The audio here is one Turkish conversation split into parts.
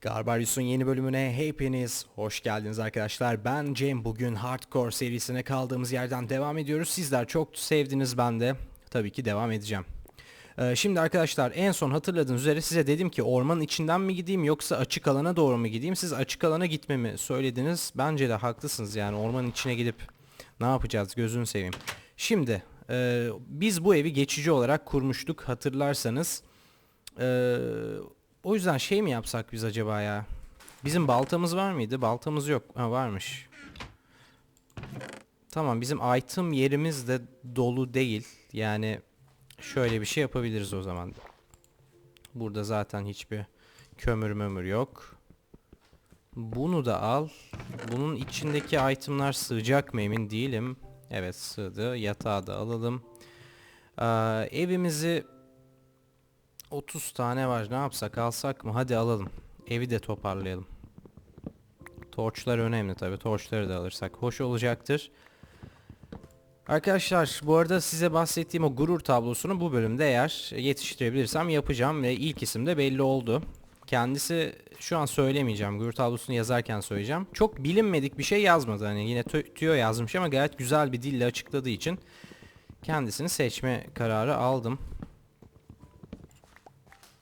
Garbarius'un yeni bölümüne hepiniz hoş geldiniz arkadaşlar. Ben Cem. Bugün Hardcore serisine kaldığımız yerden devam ediyoruz. Sizler çok sevdiniz ben de. Tabii ki devam edeceğim. Ee, şimdi arkadaşlar en son hatırladığınız üzere size dedim ki ormanın içinden mi gideyim yoksa açık alana doğru mu gideyim? Siz açık alana gitmemi söylediniz. Bence de haklısınız yani ormanın içine gidip ne yapacağız gözünü seveyim. Şimdi e, biz bu evi geçici olarak kurmuştuk hatırlarsanız. Eee o yüzden şey mi yapsak biz acaba ya? Bizim baltamız var mıydı? Baltamız yok. Ha varmış. Tamam bizim item yerimiz de dolu değil. Yani şöyle bir şey yapabiliriz o zaman. Burada zaten hiçbir kömür mömür yok. Bunu da al. Bunun içindeki itemlar sığacak mı emin değilim. Evet sığdı. Yatağı da alalım. Ee, evimizi 30 tane var. Ne yapsak alsak mı? Hadi alalım. Evi de toparlayalım. Torçlar önemli tabi. Torçları da alırsak hoş olacaktır. Arkadaşlar bu arada size bahsettiğim o gurur tablosunu bu bölümde eğer yetiştirebilirsem yapacağım ve ilk isim de belli oldu. Kendisi şu an söylemeyeceğim. Gurur tablosunu yazarken söyleyeceğim. Çok bilinmedik bir şey yazmadı. Hani yine tüyo yazmış ama gayet güzel bir dille açıkladığı için kendisini seçme kararı aldım.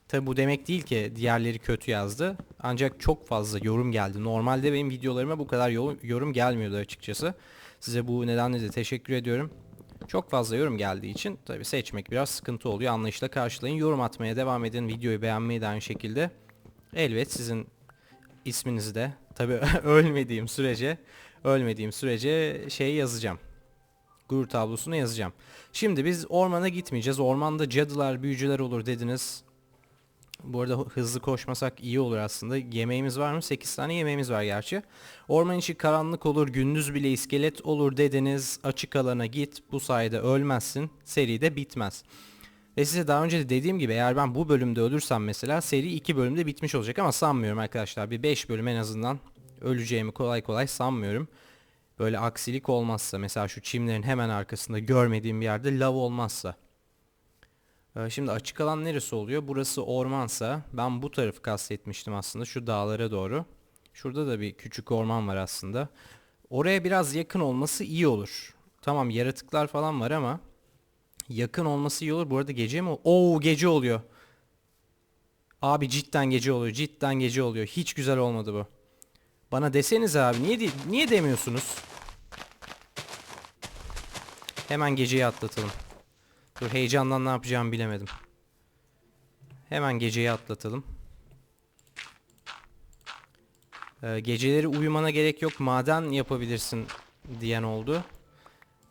Tabi bu demek değil ki diğerleri kötü yazdı. Ancak çok fazla yorum geldi. Normalde benim videolarıma bu kadar yorum, gelmiyordu açıkçası. Size bu nedenle de teşekkür ediyorum. Çok fazla yorum geldiği için tabi seçmek biraz sıkıntı oluyor. Anlayışla karşılayın. Yorum atmaya devam edin. Videoyu beğenmeyi de aynı şekilde. Elbet sizin isminizi de tabi ölmediğim sürece ölmediğim sürece şey yazacağım. Gurur tablosunu yazacağım. Şimdi biz ormana gitmeyeceğiz. Ormanda cadılar, büyücüler olur dediniz. Bu arada hızlı koşmasak iyi olur aslında. Yemeğimiz var mı? 8 tane yemeğimiz var gerçi. Orman içi karanlık olur, gündüz bile iskelet olur dediniz. Açık alana git. Bu sayede ölmezsin. Seri de bitmez. Ve size daha önce de dediğim gibi eğer ben bu bölümde ölürsem mesela seri 2 bölümde bitmiş olacak ama sanmıyorum arkadaşlar. Bir 5 bölüm en azından öleceğimi kolay kolay sanmıyorum. Böyle aksilik olmazsa mesela şu çimlerin hemen arkasında görmediğim bir yerde lav olmazsa. Ee, şimdi açık alan neresi oluyor? Burası ormansa ben bu tarafı kastetmiştim aslında şu dağlara doğru. Şurada da bir küçük orman var aslında. Oraya biraz yakın olması iyi olur. Tamam yaratıklar falan var ama yakın olması iyi olur. Bu arada gece mi? Oo gece oluyor. Abi cidden gece oluyor. Cidden gece oluyor. Hiç güzel olmadı bu. Bana deseniz abi niye de niye demiyorsunuz? Hemen geceyi atlatalım. Dur heyecandan ne yapacağımı bilemedim. Hemen geceyi atlatalım. Ee, geceleri uyumana gerek yok maden yapabilirsin diyen oldu.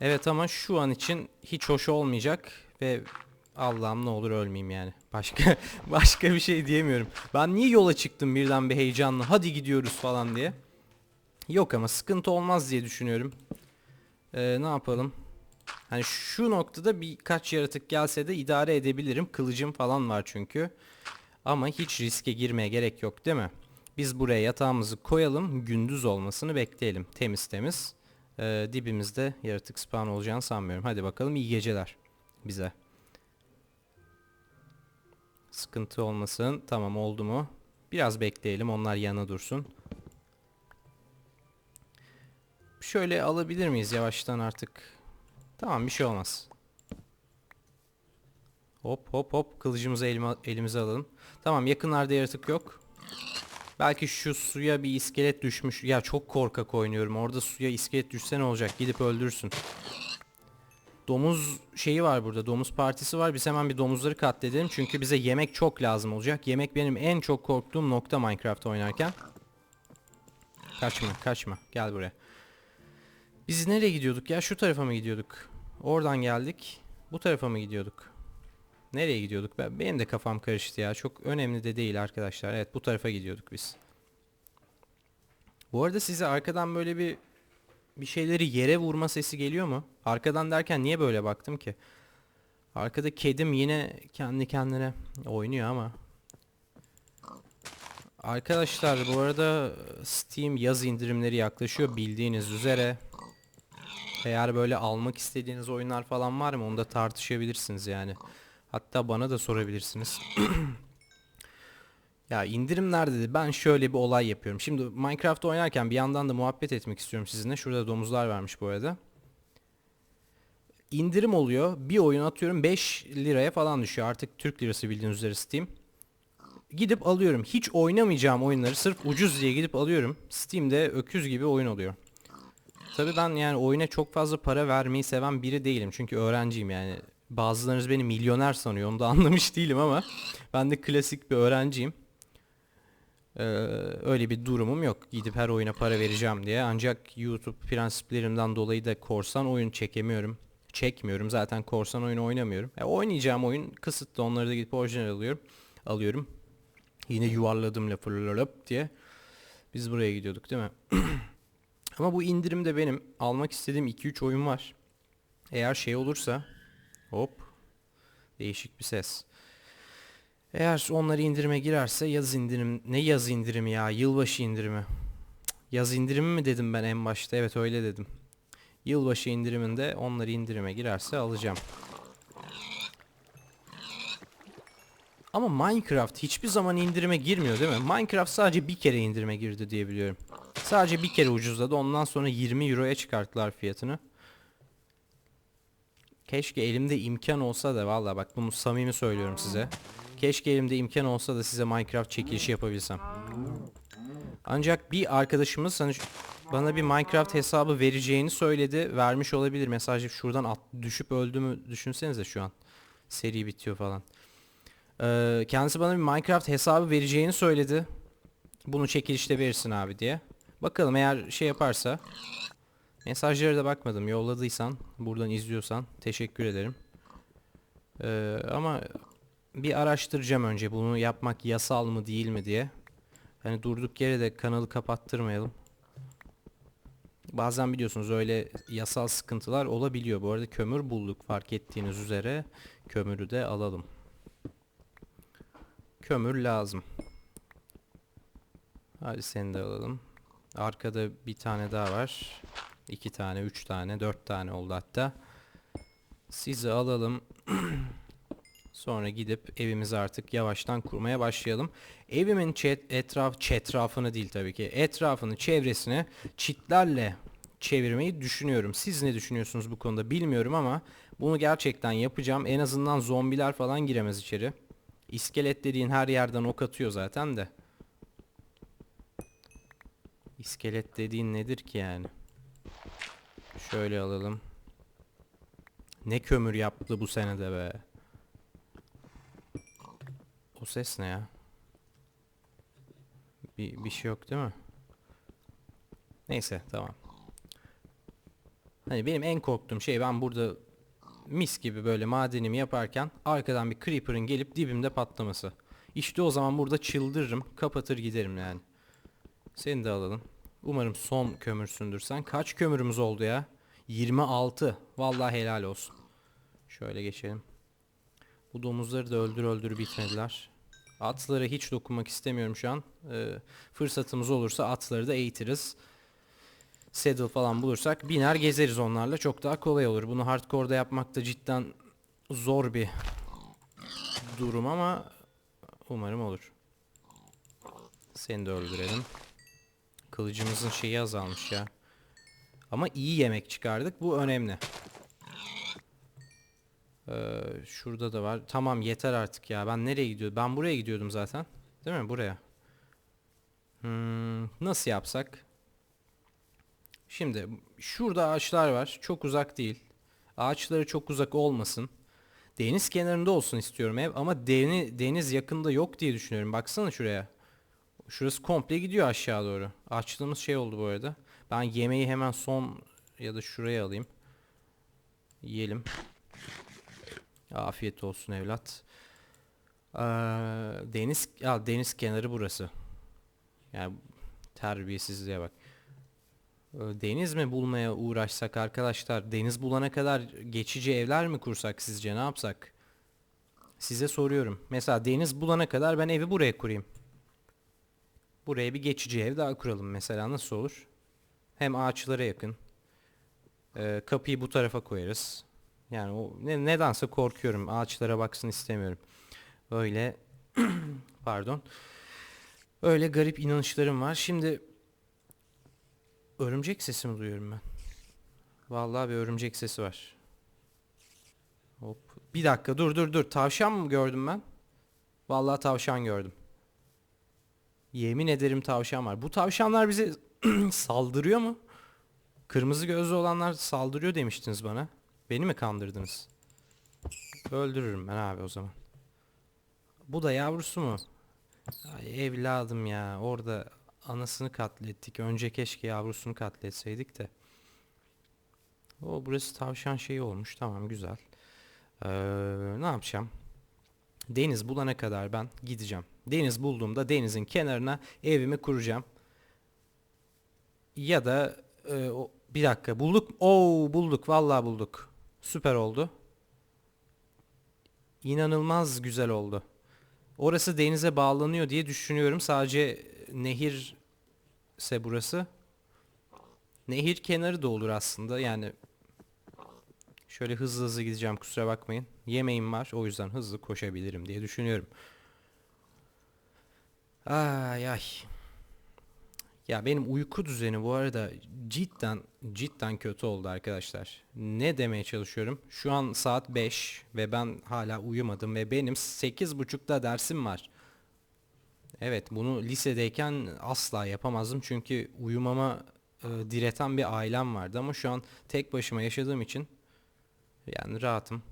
Evet ama şu an için hiç hoş olmayacak ve Allah'ım ne olur ölmeyeyim yani. Başka başka bir şey diyemiyorum. Ben niye yola çıktım birden bir heyecanla hadi gidiyoruz falan diye. Yok ama sıkıntı olmaz diye düşünüyorum. Ee, ne yapalım? Hani şu noktada birkaç yaratık gelse de idare edebilirim. Kılıcım falan var çünkü. Ama hiç riske girmeye gerek yok değil mi? Biz buraya yatağımızı koyalım. Gündüz olmasını bekleyelim. Temiz temiz. Ee, dibimizde yaratık spawn olacağını sanmıyorum. Hadi bakalım iyi geceler bize. Sıkıntı olmasın. Tamam oldu mu? Biraz bekleyelim. Onlar yana dursun. Şöyle alabilir miyiz yavaştan artık? Tamam bir şey olmaz. Hop hop hop kılıcımızı elime, elimize alalım. Tamam yakınlarda yaratık yok. Belki şu suya bir iskelet düşmüş. Ya çok korkak oynuyorum. Orada suya iskelet düşse ne olacak? Gidip öldürsün. Domuz şeyi var burada. Domuz partisi var. Biz hemen bir domuzları katledelim. Çünkü bize yemek çok lazım olacak. Yemek benim en çok korktuğum nokta Minecraft oynarken. Kaçma kaçma. Gel buraya. Biz nereye gidiyorduk ya? Şu tarafa mı gidiyorduk? Oradan geldik. Bu tarafa mı gidiyorduk? Nereye gidiyorduk? Ben, benim de kafam karıştı ya. Çok önemli de değil arkadaşlar. Evet bu tarafa gidiyorduk biz. Bu arada size arkadan böyle bir bir şeyleri yere vurma sesi geliyor mu? Arkadan derken niye böyle baktım ki? Arkada kedim yine kendi kendine oynuyor ama. Arkadaşlar bu arada Steam yaz indirimleri yaklaşıyor bildiğiniz üzere. Eğer böyle almak istediğiniz oyunlar falan var mı onu da tartışabilirsiniz yani. Hatta bana da sorabilirsiniz. Ya indirim nerede dedi. Ben şöyle bir olay yapıyorum. Şimdi Minecraft oynarken bir yandan da muhabbet etmek istiyorum sizinle. Şurada domuzlar vermiş bu arada. İndirim oluyor. Bir oyun atıyorum 5 liraya falan düşüyor. Artık Türk lirası bildiğiniz üzere Steam. Gidip alıyorum. Hiç oynamayacağım oyunları sırf ucuz diye gidip alıyorum. Steam'de öküz gibi oyun oluyor. Tabii ben yani oyuna çok fazla para vermeyi seven biri değilim. Çünkü öğrenciyim yani. Bazılarınız beni milyoner sanıyor. Onu da anlamış değilim ama ben de klasik bir öğrenciyim. Ee, öyle bir durumum yok. Gidip her oyuna para vereceğim diye. Ancak YouTube prensiplerimden dolayı da korsan oyun çekemiyorum. Çekmiyorum. Zaten korsan oyunu oynamıyorum. E, oynayacağım oyun kısıtlı. Onları da gidip orijinal alıyorum. Alıyorum. Yine yuvarladım lafı diye. Biz buraya gidiyorduk değil mi? Ama bu indirimde benim almak istediğim 2-3 oyun var. Eğer şey olursa hop değişik bir ses. Eğer onları indirime girerse yaz indirim ne yaz indirimi ya yılbaşı indirimi. Yaz indirimi mi dedim ben en başta evet öyle dedim. Yılbaşı indiriminde onları indirime girerse alacağım. Ama Minecraft hiçbir zaman indirime girmiyor değil mi? Minecraft sadece bir kere indirime girdi diye biliyorum. Sadece bir kere ucuzladı. Ondan sonra 20 euroya çıkarttılar fiyatını. Keşke elimde imkan olsa da valla bak bunu samimi söylüyorum size. Keşke elimde imkan olsa da size Minecraft çekilişi yapabilsem. Ancak bir arkadaşımız hani bana bir Minecraft hesabı vereceğini söyledi. Vermiş olabilir. Mesajı şuradan at, düşüp öldüğümü düşünsenize şu an. Seri bitiyor falan. Ee, kendisi bana bir Minecraft hesabı vereceğini söyledi. Bunu çekilişte verirsin abi diye. Bakalım eğer şey yaparsa. Mesajlara da bakmadım. Yolladıysan, buradan izliyorsan teşekkür ederim. Ee, ama bir araştıracağım önce bunu yapmak yasal mı değil mi diye. Hani durduk yere de kanalı kapattırmayalım. Bazen biliyorsunuz öyle yasal sıkıntılar olabiliyor. Bu arada kömür bulduk fark ettiğiniz üzere. Kömürü de alalım. Kömür lazım. Hadi seni de alalım. Arkada bir tane daha var. İki tane, üç tane, dört tane oldu hatta. Sizi alalım. Sonra gidip evimizi artık yavaştan kurmaya başlayalım. Evimin çet, etraf, çetrafını değil tabii ki. Etrafını, çevresini çitlerle çevirmeyi düşünüyorum. Siz ne düşünüyorsunuz bu konuda bilmiyorum ama bunu gerçekten yapacağım. En azından zombiler falan giremez içeri. İskelet dediğin her yerden ok atıyor zaten de. İskelet dediğin nedir ki yani? Şöyle alalım. Ne kömür yaptı bu senede be. O ses ne ya? Bir, bir şey yok değil mi? Neyse tamam. Hani benim en korktuğum şey ben burada mis gibi böyle madenimi yaparken arkadan bir creeper'ın gelip dibimde patlaması. İşte o zaman burada çıldırırım, kapatır giderim yani. Seni de alalım. Umarım son kömürsündür sen. Kaç kömürümüz oldu ya? 26. Vallahi helal olsun. Şöyle geçelim. Bu domuzları da öldür öldür bitmediler. Atlara hiç dokunmak istemiyorum şu an. Ee, fırsatımız olursa atları da eğitiriz. Saddle falan bulursak biner gezeriz onlarla. Çok daha kolay olur. Bunu hardcore'da yapmak da cidden zor bir durum ama umarım olur. Seni de öldürelim. Kılıcımızın şeyi azalmış ya. Ama iyi yemek çıkardık. Bu önemli. Ee, şurada da var. Tamam yeter artık ya. Ben nereye gidiyordum? Ben buraya gidiyordum zaten. Değil mi? Buraya. Hmm, nasıl yapsak? Şimdi şurada ağaçlar var. Çok uzak değil. Ağaçları çok uzak olmasın. Deniz kenarında olsun istiyorum ev ama deni, deniz yakında yok diye düşünüyorum. Baksana şuraya. Şurası komple gidiyor aşağı doğru. Açtığımız şey oldu bu arada. Ben yemeği hemen son ya da şuraya alayım. Yiyelim. Afiyet olsun evlat. Ee, deniz ya deniz kenarı burası. Yani terbiyesizliğe bak. Ee, Deniz mi bulmaya uğraşsak arkadaşlar? Deniz bulana kadar geçici evler mi kursak sizce? Ne yapsak? Size soruyorum. Mesela deniz bulana kadar ben evi buraya kurayım. Buraya bir geçici ev daha kuralım mesela nasıl olur? Hem ağaçlara yakın. Ee, kapıyı bu tarafa koyarız. Yani o ne, nedense korkuyorum. Ağaçlara baksın istemiyorum. Böyle pardon. Öyle garip inanışlarım var. Şimdi örümcek sesi mi duyuyorum ben? Vallahi bir örümcek sesi var. Hop. Bir dakika dur dur dur. Tavşan mı gördüm ben? Vallahi tavşan gördüm. Yemin ederim tavşan var. Bu tavşanlar bize saldırıyor mu? Kırmızı gözlü olanlar saldırıyor demiştiniz bana. Beni mi kandırdınız? Öldürürüm ben abi o zaman. Bu da yavrusu mu? Ay evladım ya orada anasını katlettik. Önce keşke yavrusunu katletseydik de. O burası tavşan şeyi olmuş. Tamam güzel. Ee, ne yapacağım? Deniz bulana kadar ben gideceğim. Deniz bulduğumda denizin kenarına evimi kuracağım. Ya da e, o, bir dakika bulduk. Oo bulduk. Vallahi bulduk. Süper oldu. İnanılmaz güzel oldu. Orası denize bağlanıyor diye düşünüyorum. Sadece nehir ise burası. Nehir kenarı da olur aslında. Yani şöyle hızlı hızlı gideceğim kusura bakmayın. Yemeğim var o yüzden hızlı koşabilirim diye düşünüyorum. Ay ay. Ya benim uyku düzeni bu arada cidden cidden kötü oldu arkadaşlar. Ne demeye çalışıyorum? Şu an saat 5 ve ben hala uyumadım ve benim 8.30'da dersim var. Evet bunu lisedeyken asla yapamazdım çünkü uyumama e, direten bir ailem vardı ama şu an tek başıma yaşadığım için yani rahatım.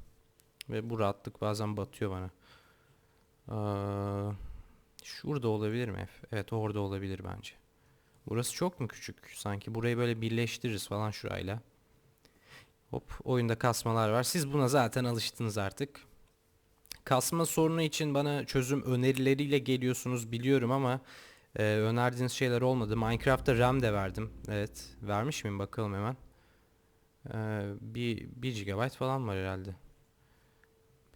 Ve bu rahatlık bazen batıyor bana. Aa, şurada olabilir mi? Evet orada olabilir bence. Burası çok mu küçük? Sanki burayı böyle birleştiririz falan şurayla. Hop oyunda kasmalar var. Siz buna zaten alıştınız artık. Kasma sorunu için bana çözüm önerileriyle geliyorsunuz biliyorum ama e, önerdiğiniz şeyler olmadı. Minecraft'ta RAM de verdim. Evet vermiş miyim bakalım hemen. E, bir 1 GB falan var herhalde.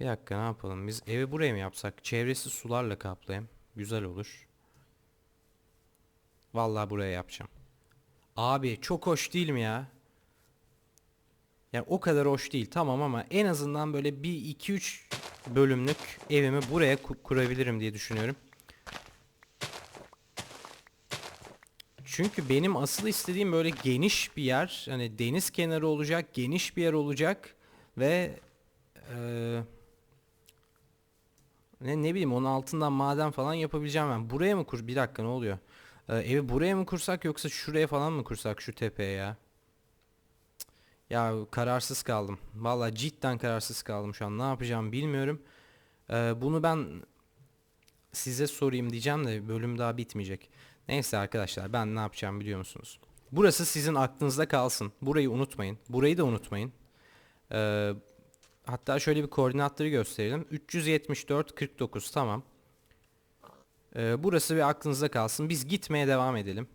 Bir dakika ne yapalım? Biz evi buraya mı yapsak? Çevresi sularla kaplayayım. Güzel olur. Vallahi buraya yapacağım. Abi çok hoş değil mi ya? Yani o kadar hoş değil tamam ama en azından böyle bir 2-3 bölümlük evimi buraya ku- kurabilirim diye düşünüyorum. Çünkü benim asıl istediğim böyle geniş bir yer. Hani deniz kenarı olacak, geniş bir yer olacak ve eee ne, ne bileyim onun altından maden falan yapabileceğim ben. Buraya mı kur? Bir dakika ne oluyor? Ee, evi buraya mı kursak yoksa şuraya falan mı kursak şu tepeye ya? Ya kararsız kaldım. Vallahi cidden kararsız kaldım şu an. Ne yapacağım bilmiyorum. Ee, bunu ben size sorayım diyeceğim de bölüm daha bitmeyecek. Neyse arkadaşlar ben ne yapacağım biliyor musunuz? Burası sizin aklınızda kalsın. Burayı unutmayın. Burayı da unutmayın. Ee, hatta şöyle bir koordinatları gösterelim. 374 49 tamam. Ee, burası bir aklınızda kalsın. Biz gitmeye devam edelim.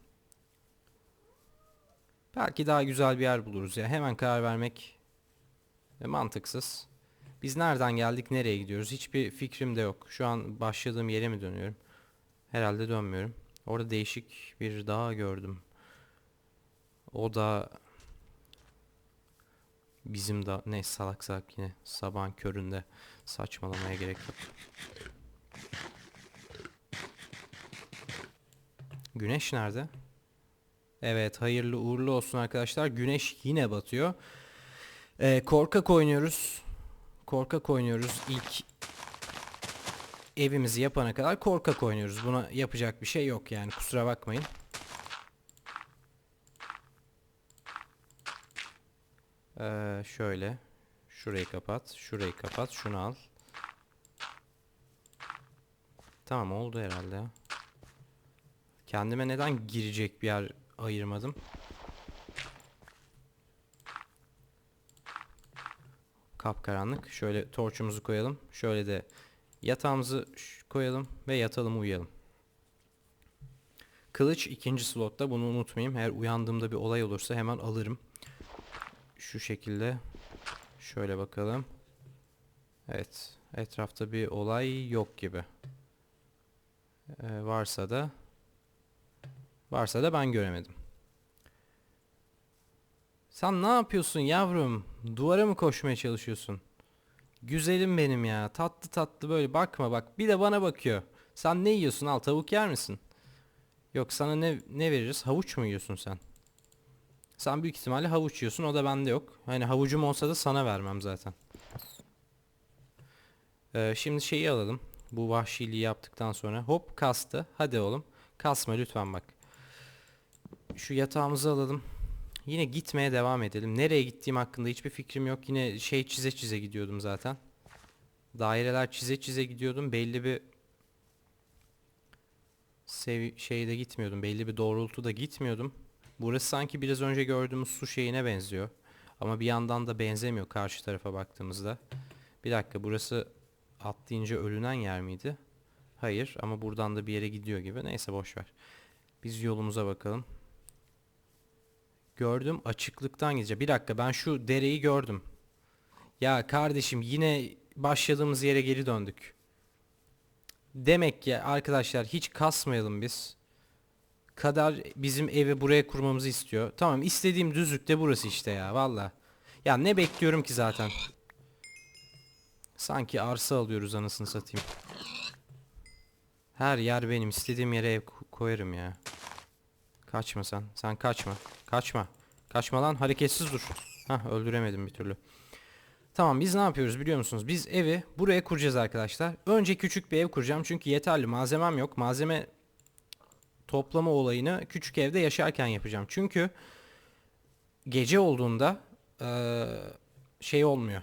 Belki daha güzel bir yer buluruz ya. Hemen karar vermek mantıksız. Biz nereden geldik, nereye gidiyoruz? Hiçbir fikrim de yok. Şu an başladığım yere mi dönüyorum? Herhalde dönmüyorum. Orada değişik bir dağ gördüm. O da bizim da ne salak salak yine sabahın köründe saçmalamaya gerek yok. Güneş nerede? Evet hayırlı uğurlu olsun arkadaşlar. Güneş yine batıyor. Ee, korkak oynuyoruz. Korkak oynuyoruz. İlk evimizi yapana kadar korkak oynuyoruz. Buna yapacak bir şey yok yani kusura bakmayın. Ee, şöyle. Şurayı kapat. Şurayı kapat. Şunu al. Tamam oldu herhalde. Kendime neden girecek bir yer ayırmadım? Kapkaranlık. Şöyle torçumuzu koyalım. Şöyle de yatağımızı koyalım ve yatalım uyuyalım. Kılıç ikinci slotta bunu unutmayayım. Eğer uyandığımda bir olay olursa hemen alırım. Şu şekilde. Şöyle bakalım. Evet. Etrafta bir olay yok gibi. Ee, varsa da Varsa da ben göremedim. Sen ne yapıyorsun yavrum? Duvara mı koşmaya çalışıyorsun? Güzelim benim ya. Tatlı tatlı böyle bakma bak. Bir de bana bakıyor. Sen ne yiyorsun al tavuk yer misin? Yok sana ne ne veririz? Havuç mu yiyorsun sen? Sen büyük ihtimalle havuç yiyorsun. O da bende yok. Hani havucum olsa da sana vermem zaten. Ee, şimdi şeyi alalım. Bu vahşiliği yaptıktan sonra. Hop kastı. Hadi oğlum. Kasma lütfen bak. Şu yatağımızı alalım. Yine gitmeye devam edelim. Nereye gittiğim hakkında hiçbir fikrim yok. Yine şey çize çize gidiyordum zaten. Daireler çize çize gidiyordum. Belli bir sevi şeyde gitmiyordum. Belli bir doğrultuda gitmiyordum. Burası sanki biraz önce gördüğümüz su şeyine benziyor. Ama bir yandan da benzemiyor karşı tarafa baktığımızda. Bir dakika burası atlayınca ölünen yer miydi? Hayır ama buradan da bir yere gidiyor gibi. Neyse boş ver. Biz yolumuza bakalım. Gördüm açıklıktan gideceğim. Bir dakika ben şu dereyi gördüm. Ya kardeşim yine başladığımız yere geri döndük. Demek ki arkadaşlar hiç kasmayalım biz. Kadar bizim evi buraya kurmamızı istiyor. Tamam istediğim düzlükte burası işte ya valla. Ya ne bekliyorum ki zaten. Sanki arsa alıyoruz anasını satayım. Her yer benim. istediğim yere ev ko- koyarım ya. Kaçma sen. Sen kaçma. Kaçma. Kaçma lan hareketsiz dur. Hah öldüremedim bir türlü. Tamam biz ne yapıyoruz biliyor musunuz? Biz evi buraya kuracağız arkadaşlar. Önce küçük bir ev kuracağım çünkü yeterli malzemem yok. Malzeme toplama olayını küçük evde yaşarken yapacağım. Çünkü gece olduğunda şey olmuyor.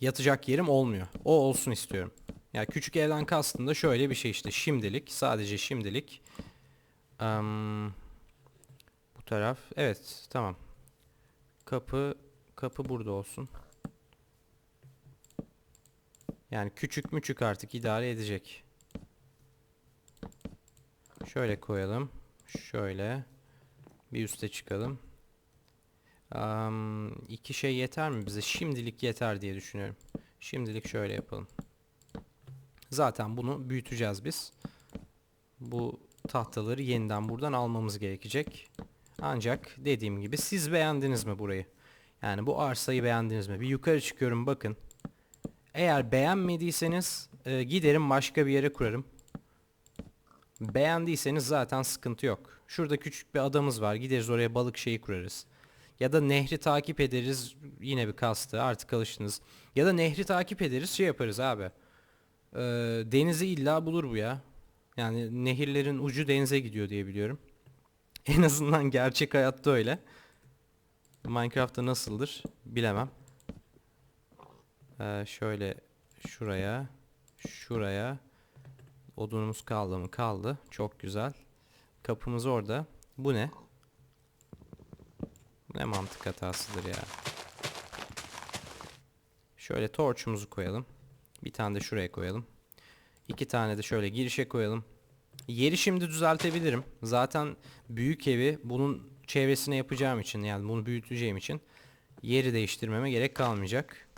Yatacak yerim olmuyor. O olsun istiyorum. Ya küçük evden kastım da şöyle bir şey işte şimdilik sadece şimdilik. Em, bu taraf evet tamam. Kapı kapı burada olsun. Yani küçük müçük artık idare edecek. Şöyle koyalım. Şöyle. Bir üste çıkalım. Am, iki şey yeter mi bize? Şimdilik yeter diye düşünüyorum. Şimdilik şöyle yapalım. Zaten bunu büyüteceğiz biz. Bu tahtaları yeniden buradan almamız gerekecek. Ancak dediğim gibi siz beğendiniz mi burayı? Yani bu arsayı beğendiniz mi? Bir yukarı çıkıyorum bakın. Eğer beğenmediyseniz e, giderim başka bir yere kurarım. Beğendiyseniz zaten sıkıntı yok. Şurada küçük bir adamız var. Gideriz oraya balık şeyi kurarız. Ya da nehri takip ederiz. Yine bir kastı artık alıştınız. Ya da nehri takip ederiz şey yaparız abi. Ee, denizi illa bulur bu ya. Yani nehirlerin ucu denize gidiyor diye biliyorum. En azından gerçek hayatta öyle. Minecraft'ta nasıldır bilemem. Ee, şöyle şuraya, şuraya odunumuz kaldı mı? Kaldı. Çok güzel. Kapımız orada. Bu ne? Ne mantık hatasıdır ya. Şöyle torçumuzu koyalım. Bir tane de şuraya koyalım. İki tane de şöyle girişe koyalım. Yeri şimdi düzeltebilirim. Zaten büyük evi bunun çevresine yapacağım için yani bunu büyüteceğim için yeri değiştirmeme gerek kalmayacak.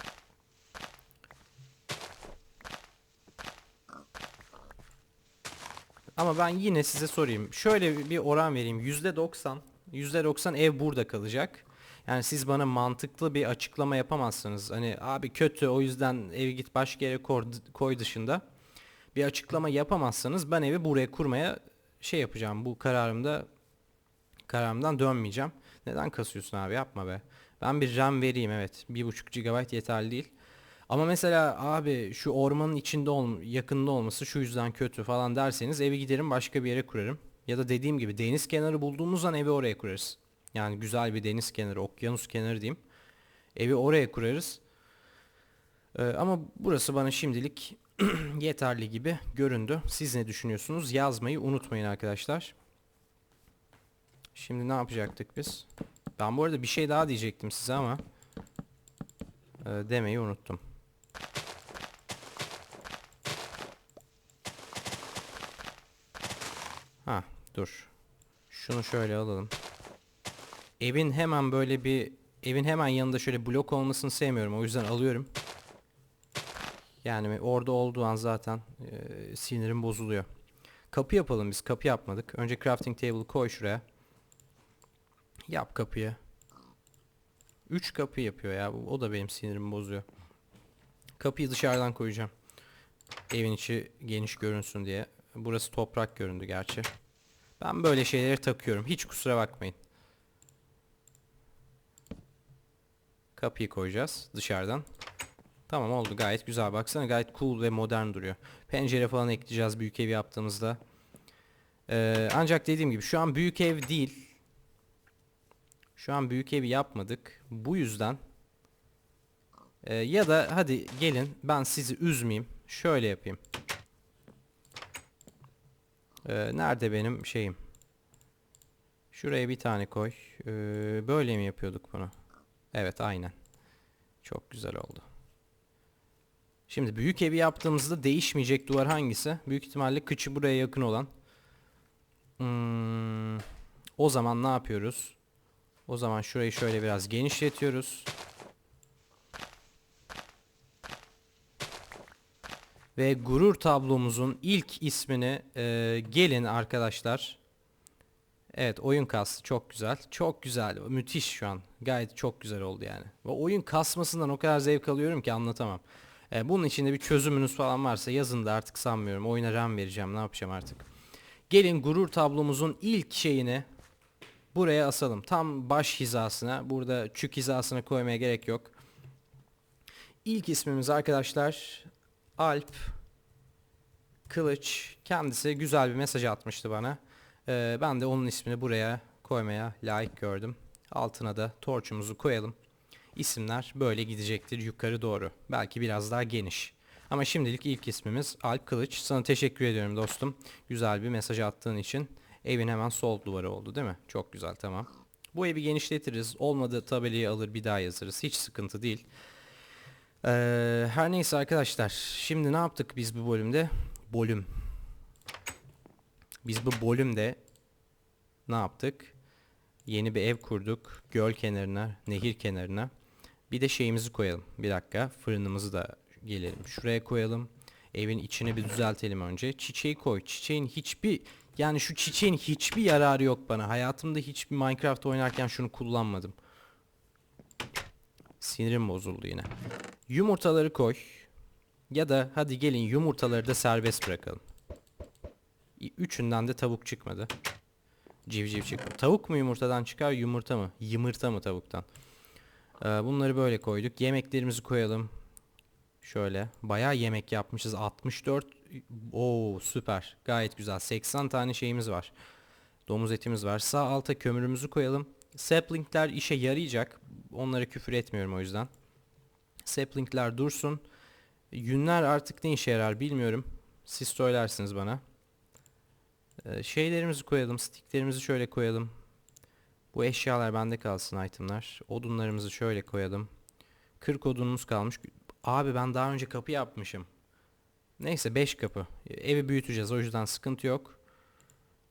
Ama ben yine size sorayım. Şöyle bir oran vereyim. %90 %90 ev burada kalacak. Yani siz bana mantıklı bir açıklama yapamazsınız. Hani abi kötü o yüzden evi git başka yere koy, dışında. Bir açıklama yapamazsanız ben evi buraya kurmaya şey yapacağım. Bu kararımda kararımdan dönmeyeceğim. Neden kasıyorsun abi yapma be. Ben bir RAM vereyim evet. 1.5 GB yeterli değil. Ama mesela abi şu ormanın içinde ol yakında olması şu yüzden kötü falan derseniz evi giderim başka bir yere kurarım. Ya da dediğim gibi deniz kenarı bulduğumuz an evi oraya kurarız. Yani güzel bir deniz kenarı, okyanus kenarı diyeyim. Evi oraya kurarız. Ee, ama burası bana şimdilik yeterli gibi göründü. Siz ne düşünüyorsunuz? Yazmayı unutmayın arkadaşlar. Şimdi ne yapacaktık biz? Ben bu arada bir şey daha diyecektim size ama e, demeyi unuttum. Ha dur. Şunu şöyle alalım. Evin hemen böyle bir evin hemen yanında şöyle blok olmasını sevmiyorum. O yüzden alıyorum. Yani orada olduğu an zaten e, sinirim bozuluyor. Kapı yapalım biz. Kapı yapmadık. Önce crafting table koy şuraya. Yap kapıyı. 3 kapı yapıyor ya. O da benim sinirimi bozuyor. Kapıyı dışarıdan koyacağım. Evin içi geniş görünsün diye. Burası toprak göründü gerçi. Ben böyle şeyleri takıyorum. Hiç kusura bakmayın. Kapıyı koyacağız dışarıdan. Tamam oldu gayet güzel. Baksana gayet cool ve modern duruyor. Pencere falan ekleyeceğiz büyük ev yaptığımızda. Ee, ancak dediğim gibi şu an büyük ev değil. Şu an büyük evi yapmadık. Bu yüzden ee, ya da hadi gelin ben sizi üzmeyeyim. Şöyle yapayım. Ee, nerede benim şeyim? Şuraya bir tane koy. Ee, böyle mi yapıyorduk bunu? Evet aynen. Çok güzel oldu. Şimdi büyük evi yaptığımızda değişmeyecek duvar hangisi? Büyük ihtimalle kıçı buraya yakın olan. Hmm, o zaman ne yapıyoruz? O zaman şurayı şöyle biraz genişletiyoruz. Ve gurur tablomuzun ilk ismini e, gelin arkadaşlar. Evet oyun kastı çok güzel. Çok güzel. Müthiş şu an. Gayet çok güzel oldu yani. Ve oyun kasmasından o kadar zevk alıyorum ki anlatamam. E, bunun içinde bir çözümünüz falan varsa yazın da artık sanmıyorum. Oyuna RAM vereceğim ne yapacağım artık. Gelin gurur tablomuzun ilk şeyini buraya asalım. Tam baş hizasına. Burada çük hizasına koymaya gerek yok. İlk ismimiz arkadaşlar Alp Kılıç. Kendisi güzel bir mesaj atmıştı bana. Ee, ben de onun ismini buraya koymaya layık gördüm. Altına da torçumuzu koyalım. İsimler böyle gidecektir yukarı doğru. Belki biraz daha geniş. Ama şimdilik ilk ismimiz Alp Kılıç. Sana teşekkür ediyorum dostum. Güzel bir mesaj attığın için. Evin hemen sol duvarı oldu değil mi? Çok güzel tamam. Bu evi genişletiriz. Olmadı tabelayı alır bir daha yazarız. Hiç sıkıntı değil. Ee, her neyse arkadaşlar. Şimdi ne yaptık biz bu bölümde? Bölüm. Biz bu bölümde ne yaptık? Yeni bir ev kurduk. Göl kenarına, nehir kenarına. Bir de şeyimizi koyalım. Bir dakika. Fırınımızı da gelelim. Şuraya koyalım. Evin içini bir düzeltelim önce. Çiçeği koy. Çiçeğin hiçbir yani şu çiçeğin hiçbir yararı yok bana. Hayatımda hiçbir Minecraft oynarken şunu kullanmadım. Sinirim bozuldu yine. Yumurtaları koy. Ya da hadi gelin yumurtaları da serbest bırakalım. Üçünden de tavuk çıkmadı. Civciv çıktı. Tavuk mu yumurtadan çıkar yumurta mı? Yumurta mı tavuktan? Ee, bunları böyle koyduk. Yemeklerimizi koyalım. Şöyle. Bayağı yemek yapmışız. 64. Oo süper. Gayet güzel. 80 tane şeyimiz var. Domuz etimiz var. Sağ alta kömürümüzü koyalım. Saplingler işe yarayacak. Onlara küfür etmiyorum o yüzden. Saplingler dursun. Yünler artık ne işe yarar bilmiyorum. Siz söylersiniz bana. Ee, şeylerimizi koyalım. Sticklerimizi şöyle koyalım. Bu eşyalar bende kalsın itemlar. Odunlarımızı şöyle koyalım. 40 odunumuz kalmış. Abi ben daha önce kapı yapmışım. Neyse 5 kapı. Evi büyüteceğiz o yüzden sıkıntı yok.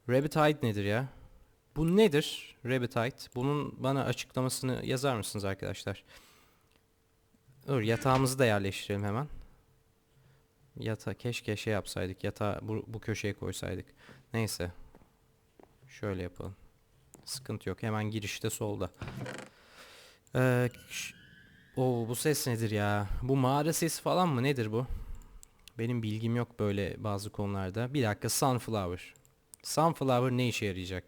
Rabbit hide nedir ya? Bu nedir Rabbit hide? Bunun bana açıklamasını yazar mısınız arkadaşlar? Dur yatağımızı da yerleştirelim hemen. Yata keşke şey yapsaydık. Yatağı bu, bu köşeye koysaydık. Neyse. Şöyle yapalım. Sıkıntı yok. Hemen girişte solda. Ee, Oo bu ses nedir ya? Bu mağara sesi falan mı? Nedir bu? Benim bilgim yok böyle bazı konularda. Bir dakika Sunflower. Sunflower ne işe yarayacak?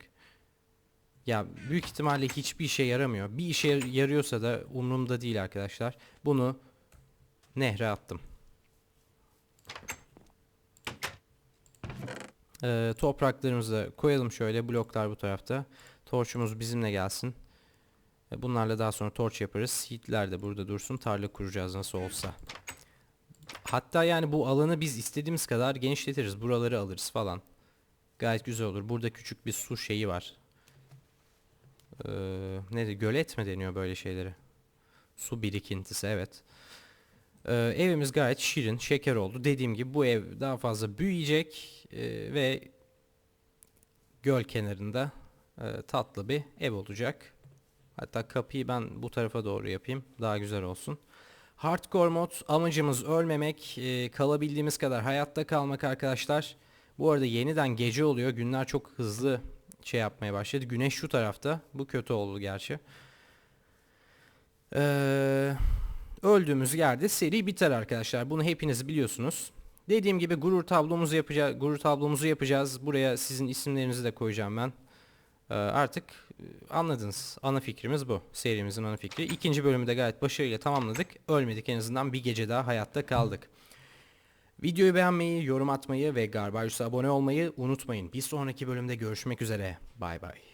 Ya büyük ihtimalle hiçbir işe yaramıyor. Bir işe yarıyorsa da umurumda değil arkadaşlar. Bunu nehre attım. Ee, topraklarımızı koyalım şöyle. Bloklar bu tarafta. Torçumuz bizimle gelsin. Bunlarla daha sonra torç yaparız. Seedler de burada dursun. Tarla kuracağız nasıl olsa. Hatta yani bu alanı biz istediğimiz kadar genişletiriz. Buraları alırız falan. Gayet güzel olur. Burada küçük bir su şeyi var. Ee, nedir? Gölet mi deniyor böyle şeyleri? Su birikintisi evet. Ee, evimiz gayet şirin, şeker oldu. Dediğim gibi bu ev daha fazla büyüyecek e, ve göl kenarında e, tatlı bir ev olacak. Hatta kapıyı ben bu tarafa doğru yapayım. Daha güzel olsun. Hardcore mod amacımız ölmemek, e, kalabildiğimiz kadar hayatta kalmak arkadaşlar. Bu arada yeniden gece oluyor. Günler çok hızlı şey yapmaya başladı. Güneş şu tarafta. Bu kötü oldu gerçi. Ee, öldüğümüz yerde seri biter arkadaşlar. Bunu hepiniz biliyorsunuz. Dediğim gibi gurur tablomuzu yapacağız. Gurur tablomuzu yapacağız. Buraya sizin isimlerinizi de koyacağım ben. Ee, artık e, anladınız. Ana fikrimiz bu. Serimizin ana fikri. İkinci bölümü de gayet başarıyla tamamladık. Ölmedik en azından bir gece daha hayatta kaldık. Videoyu beğenmeyi, yorum atmayı ve Garbarius'a abone olmayı unutmayın. Bir sonraki bölümde görüşmek üzere. Bay bay.